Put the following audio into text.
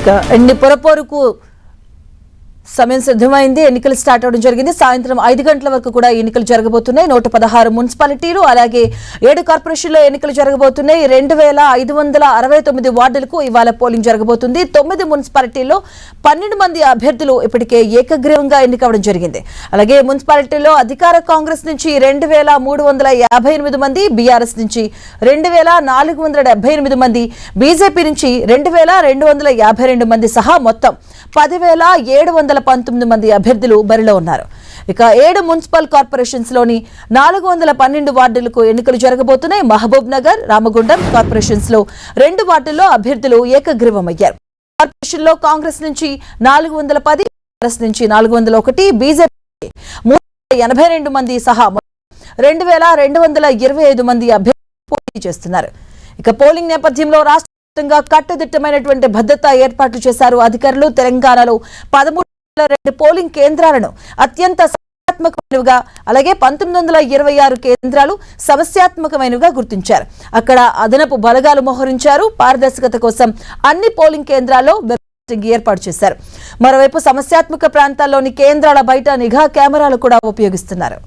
ఇక ఎన్ని పొరపోరుకు సమయం సిద్ధమైంది. ఎన్నికలు స్టార్ట్ అవడం జరిగింది. సాయంత్రం ఐదు గంటల వరకు కూడా ఎన్నికలు జరగబోతున్నాయి. నూట పదహారు మున్సిపాలిటీలు అలాగే ఏడు కార్పొరేషన్లో ఎన్నికలు జరగబోతున్నాయి. రెండు వేల ఐదు వందల అరవై తొమ్మిది వార్డులకు ఇవాళ పోలింగ్ జరగబోతుంది. తొమ్మిది మున్సిపాలిటీల్లో పన్నెండు మంది అభ్యర్థులు ఇప్పటికే ఏకగ్రీవంగా ఎన్నికవడం జరిగింది. అలాగే మున్సిపాలిటీలో అధికార కాంగ్రెస్ నుంచి రెండు వేల మూడు వందల యాభై ఎనిమిది మంది బీఆర్ఎస్ నుంచి రెండు వేల నాలుగు వందల డెబ్బై ఎనిమిది మంది బీజేపీ నుంచి రెండు వేల రెండు వందల యాభై రెండు మంది సహా మొత్తం పదివేల ఏడు వందల పంతొమ్మిది మంది అభ్యర్థులు బరిలో ఉన్నారు. ఇక ఏడు మున్సిపల్ కార్పొరేషన్స్లోని నాలుగు వందల పన్నెండు వార్డులకు ఎన్నికలు జరగబోతున్నాయి. మహబూబ్ నగర్ రామగుండం కార్పొరేషన్స్లో రెండు వార్డుల్లో అభ్యర్థులు ఏకగ్రీవమయ్యారు. కార్పొరేషన్లో కాంగ్రెస్ నుంచి నాలుగు వందల పది కాంగ్రెస్ నుంచి నాలుగు వందల ఒకటి బీజేపీ మూడు ఎనభై రెండు మంది సహా రెండు వేల రెండు వందల ఇరవై ఐదు మంది అభ్యర్థులు పోటీ చేస్తున్నారు. ఇక పోలింగ్ నేపథ్యంలో రాష్ట్ర వ్యాప్తంగా కట్టుదిట్టమైనటువంటి భద్రతా ఏర్పాట్లు చేశారు అధికారులు. తెలంగాణలో పదమూడు రెండు పోలింగ్ కేంద్రాలను అత్యంత సమస్యాత్మకమైనవిగా అలాగే పంతొమ్మిది వందల ఇరవై ఆరు కేంద్రాలు సమస్యాత్మకమైనవిగా గుర్తించారు. అక్కడ అదనపు బలగాలు మోహరించారు. పారదర్శకత కోసం అన్ని పోలింగ్ కేంద్రాల్లో ఏర్పాటు చేశారు. మరోవైపు సమస్యాత్మక ప్రాంతాల్లోని కేంద్రాల బయట నిఘా కెమెరాలు కూడా ఉపయోగిస్తున్నారు.